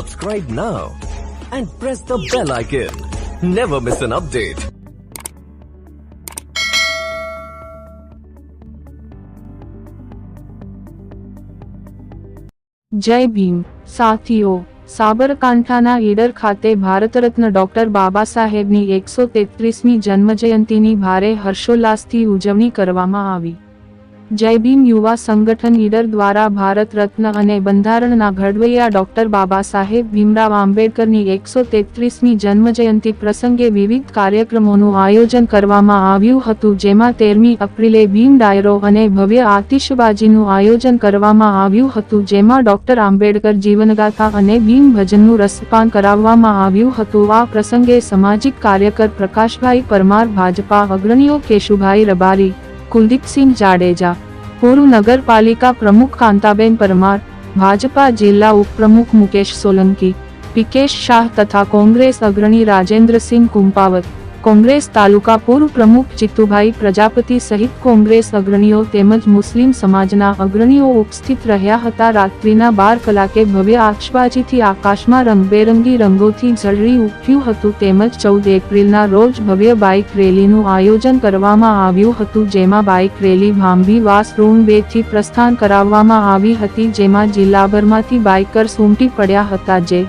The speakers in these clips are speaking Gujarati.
Subscribe now and press the bell icon. Never miss an update. જય ભીમ સાથીઓ, સાબરકાંઠાના ઈડર ખાતે ભારતરત્ન ડોક્ટર બાબા સાહેબની એકસો તેત્રીસમી જન્મજયંતિની ભારે હર્ષોલ્લાસથી ઉજવણી કરવામાં આવી જય ભીમ યુવા સંગઠન ઈડર દ્વારા ભારત રત્ન અને બંધારણના ઘડવૈયા ડોક્ટર બાબા સાહેબ ભીમરાવ આંબેડકરની એકસો તેત્રીસમી જન્મજયંતિ પ્રસંગે વિવિધ કાર્યક્રમોનું આયોજન કરવામાં આવ્યું હતું, જેમાં તેરમી એપ્રિલે ભીમ ડાયરો અને ભવ્ય આતિશબાજીનું આયોજન કરવામાં આવ્યું હતું, જેમાં ડોક્ટર આંબેડકર જીવનગાથા અને ભીમ ભજનનું રસપાન કરાવવામાં આવ્યું હતું. આ પ્રસંગે સામાજિક કાર્યકર પ્રકાશભાઈ પરમાર, ભાજપા અગ્રણીઓ કેશુભાઈ રબારી કુલદીપસિંહ જાડેજા, પોરુ નગરપાલિકા પ્રમુખ કાંતાબેન પરમાર, ભાજપા જિલ્લા ઉપપ્રમુખ મુકેશ સોલંકી, પિકેશ શાહ તથા કોંગ્રેસ અગ્રણી રાજેન્દ્રસિંહ કુંપાવત. કોંગ્રેસ તાલુકા પૂર્વ પ્રમુખ ચિત્તુભાઈ પ્રજાપતિ સહિત કોંગ્રેસ અગ્રણીઓ તેમજ મુસ્લિમ સમાજના અગ્રણીઓ ઉપસ્થિત રહ્યા હતા. રાત્રિના બાર કલાકે ભવ્ય આક્ષબાજીથી આકાશમાં રંગબેરંગી રંગોથી ઝળરી ઉઠ્યું હતું તેમજ ચૌદ એપ્રિલના રોજ ભવ્ય બાઇક રેલીનું આયોજન કરવામાં આવ્યું હતું, જેમાં બાઇક રેલી ભાંભી વાસ રૂમ બેથી પ્રસ્થાન કરાવવામાં આવી હતી, જેમાં જિલ્લાભરમાંથી બાઇકર્સ ઉમટી પડ્યા હતા. જે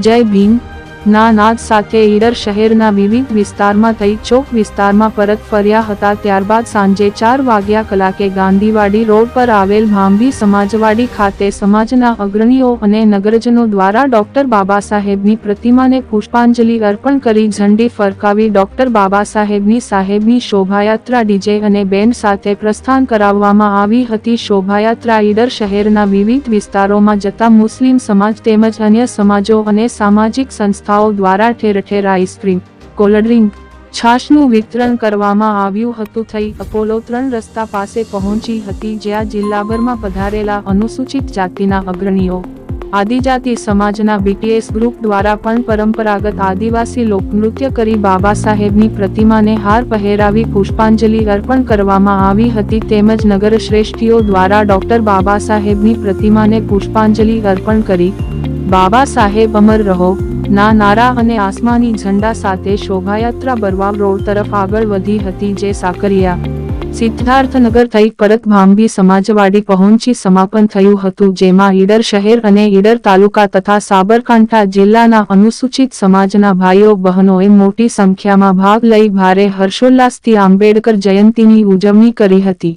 જય ભીમ. ના નાદ સાથે ઈડર શહેરના વિવિધ વિસ્તારમાં થઈ ચોક વિસ્તારમાં પરત ફર્યા હતા ત્યારબાદ સાંજે ચાર વાગ્યા કલાકે ગાંધીવાડી રોડ પર આવેલ ભાંભી સમાજવાડી ખાતે સમાજના અગ્રણીઓ અને નગરજનો દ્વારા ડોક્ટર બાબા સાહેબની પ્રતિમાને પુષ્પાંજલિ અર્પણ કરી ઝંડી ફરકાવી ડોક્ટર બાબા સાહેબની સાહેબની શોભાયાત્રા ડીજે અને બેન્ડ સાથે પ્રસ્થાન કરાવવામાં આવી હતી. શોભાયાત્રા ઈડર શહેરના વિવિધ વિસ્તારોમાં જતા મુસ્લિમ સમાજ તેમજ અન્ય સમાજો અને સામાજિક સંસ્થાઓ દ્વારા ઠેર ઠેર આઈસ્ક્રીમ કોલ્ડ્રિંક છાશનું વિતરણ કરવામાં આવ્યું હતું. થઈ અપોલો ત્રણ રસ્તા પાસે પહોંચી હતી જ્યાં જિલ્લાભરમાં પધારેલા અનુસૂચિત જાતિના અગ્રણીઓ, આદિજાતિ સમાજના બીટીએસ ગ્રુપ દ્વારા પણ પરંપરાગત આદિવાસી લોકનૃત્ય કરી બાબા સાહેબની પ્રતિમાને હાર પહેરાવી પુષ્પાંજલિ અર્પણ કરવામાં આવી હતી. તેમજ નગરશ્રેષ્ઠીઓ દ્વારા ડોક્ટર બાબા સાહેબની પ્રતિમાને પુષ્પાંજલિ અર્પણ કરી, બાબા સાહેબ, અમર રહો. ના નારા અને આસમાની ઝંડા સાથે શોભાયાત્રા બરવા રોડ તરફ આગળ વધી હતી જે સાકરિયા સિદ્ધાર્થનગર થઈ પરત ભાંભી સમાજવાડી પહોંચી સમાપન થયું હતું, જેમાં ઈડર શહેર અને ઈડર તાલુકા તથા સાબરકાંઠા જિલ્લાના અનુસૂચિત સમાજના ભાઈઓ, બહેનોએ મોટી સંખ્યામાં ભાગ લઈ ભારે હર્ષોલ્લાસથી આંબેડકર જયંતીની ઉજવણી કરી હતી.